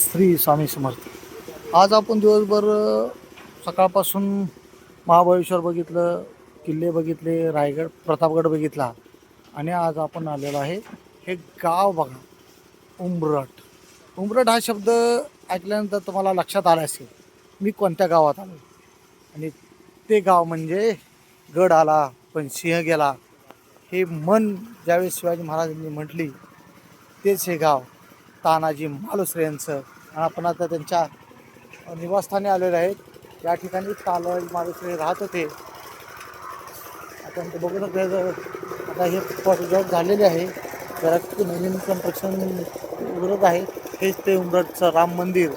श्री स्वामी समर्थ. आज आपण दिवसभर सकाळपासून महाबळेश्वर बघितलं किल्ले बघितले रायगड प्रतापगड बघितला. आणि आज आपण आलेलो आहे हे गाव बघा उंबरट उंबरट हा शब्द ऐकल्यानंतर तुम्हाला लक्षात आला असेल मी कोणत्या गावात आलो? आणि ते गाव म्हणजे गड आला पण सिंह गेला. हे मन ज्यावेळेस शिवाजी महाराजांनी म्हटली तेच हे गाव. तानाजी मालुसरे यांचं. आणि आपण आता त्यांच्या निवासस्थानी आलेले आहेत या ठिकाणी तानाजी मालुसरे राहत होते. आपण ते बघू शकतो आता हे प्रोजेक्ट झालेले आहे. जरा नवीन कन्स्ट्रक्शन उघडत आहे. हेच ते उमरटचं राम मंदिर.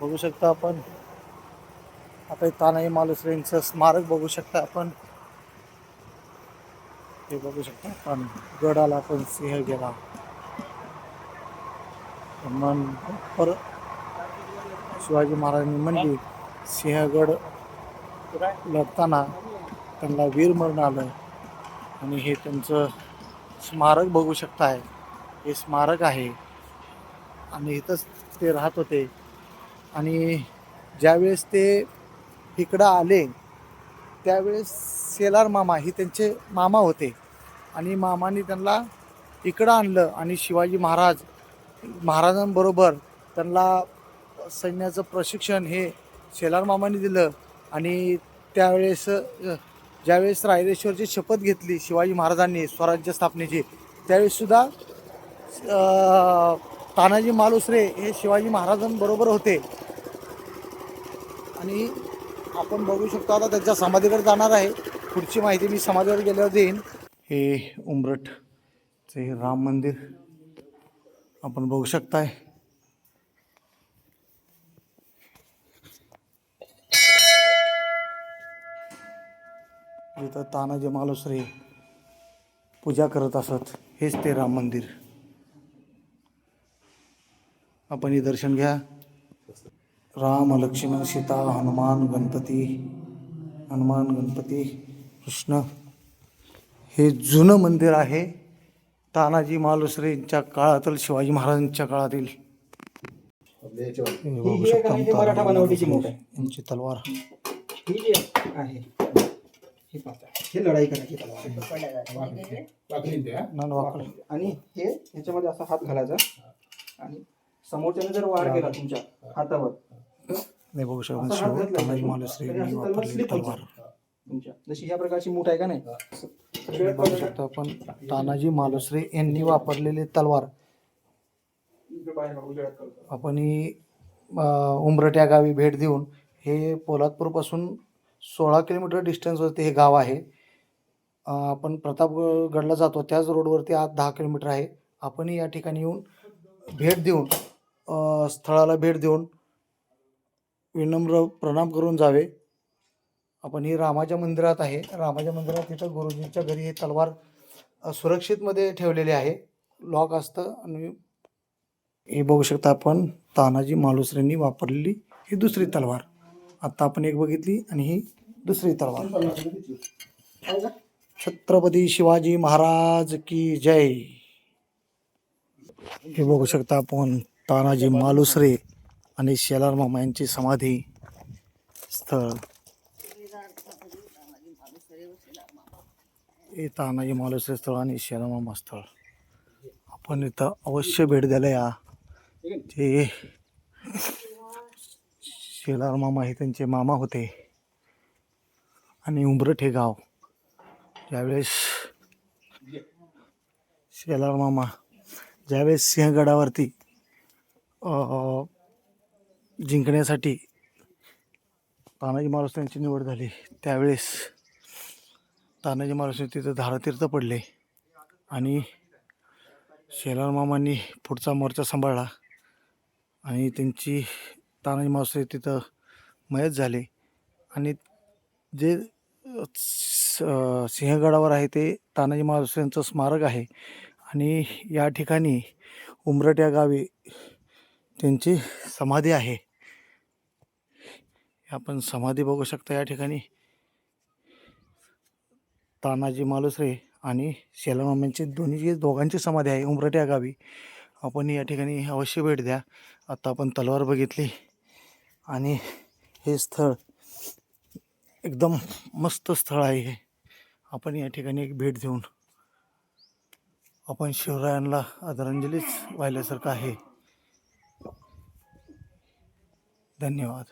बघू शकता आपण. आता तानाजी मालुसरेंचं स्मारक बघू शकता आपण. हे बघू शकता. आपण गडाला पण सिंह गेला. मन पर शिवाजी महाराजांनी म्हणली सिंहगड लढताना त्यांना वीरमरण आलं आणि हे त्यांचं स्मारक बघू शकताय. हे स्मारक आहे. आणि इथंच ते राहत होते. आणि ज्यावेळेस ते इकडं आले त्यावेळेस सेलार मामा ही त्यांचे मामा होते. आणि मामाने त्यांना इकडं आणलं आणि शिवाजी महाराज महाराजांबरोबर त्यांना सैन्याचं प्रशिक्षण हे शेलार मामाने दिलं आणि त्यावेळेस ज्यावेळेस रायरेश्वरची शपथ घेतली शिवाजी महाराजांनी स्वराज्य स्थापनेची त्यावेळेससुद्धा तानाजी मालुसरे हे शिवाजी महाराजांबरोबर होते. आणि आपण बघू शकतो आता त्यांच्या समाधीकडे जाणार आहे. पुढची माहिती मी समाधीवर गेल्यावर देईन. हे उमरटचे राम मंदिर आपण बघू शकताय. जिथं तानाजी मालुसरे पूजा करत असत. हेच ते राम मंदिर. आपण हे दर्शन घ्या. राम लक्ष्मण सीता हनुमान गणपती हनुमान गणपती कृष्ण. हे जुनं मंदिर आहे. तानाजी मालुसरेंच्या काळातील शिवाजी महाराजांच्या काळातील. हे बघू ही शकता? हे मराठा बनावटीची मूठ. आहे. यांची तलवार. ही जी आहे ही पाहता. हे लढाई करायची तलवार नन वाकड. आणि हे ह्याच्यामध्ये असा हात घालायचा. आणि समोरच्याने जर वार केला तुमच्या हातावर नाही बघू शकता शिव तानाजी वापरलेली. तलवार. तुमच्या. जशी ह्या प्रकारची मूठ आहे का नाही बघू शकता आपण तानाजी मालुसरे यांनी वापरलेली तलवार. आपण ही अं, या गावी भेट देऊन हे पोलादपूरपासून सोळा किलोमीटर डिस्टन्सवरती हे गाव आहे. आपण प्रतापगडला जातो. त्याच रोडवरती आज दहा किलोमीटर आहे. आपणही या ठिकाणी येऊन भेट देऊन स्थळाला भेट देऊन विनम्र प्रणाम करून जावे. आपण ही रामाच्या मंदिरात आहे. रामाच्या मंदिरात तिथं गुरुजींच्या घरी हे तलवार सुरक्षितमध्ये ठेवलेली आहे. लॉक असतं आणि हे बघू शकता आपण तानाजी मालुसरेंनी वापरलेली ही दुसरी तलवार. आत्ता आपण एक बघितली आणि ही दुसरी तलवार. छत्रपती शिवाजी महाराज की जय. हे बघू शकता आपण तानाजी मालुसरे आणि शेलार मामा यांची समाधी स्थळ. हे तानाजी मालुसरे स्थळ आणि शेलार मामा स्थळ. आपण इथं अवश्य भेट द्यायला या. जे शेलार मामा हे त्यांचे मामा होते. आणि उंबरट हे गाव. ज्यावेळेस शेलार मामा ज्यावेळेस सिंहगडावरती जिंकण्यासाठी तानाजी महाराज यांची निवड झाली त्यावेळेस तानाजी महाराज तिथं धारातीर्थ पडले. आणि शेलार मामांनी पुढचा मोर्चा सांभाळला. आणि त्यांची तानाजी महाराज तिथं मयत झाले. आणि जे सिंहगडावर आहे ते तानाजी महाराजांचं स्मारक आहे. आणि या ठिकाणी उमरट या गावी त्यांची समाधी आहे. आपण समाधी बघू शकता या ठिकाणी. तानाजी मालुसरे आणि शेलामामांची दोन्ही दोघांची समाधी आहे उमरट या गावी आपण या ठिकाणी अवश्य भेट द्या. आता आपण तलवार बघितली आणि हे स्थळ एकदम मस्त स्थळ आहे हे. आपण या ठिकाणी एक भेट देऊन आपण शिवरायांना आदरांजलीच वाहिल्यासारखं आहे. धन्यवाद.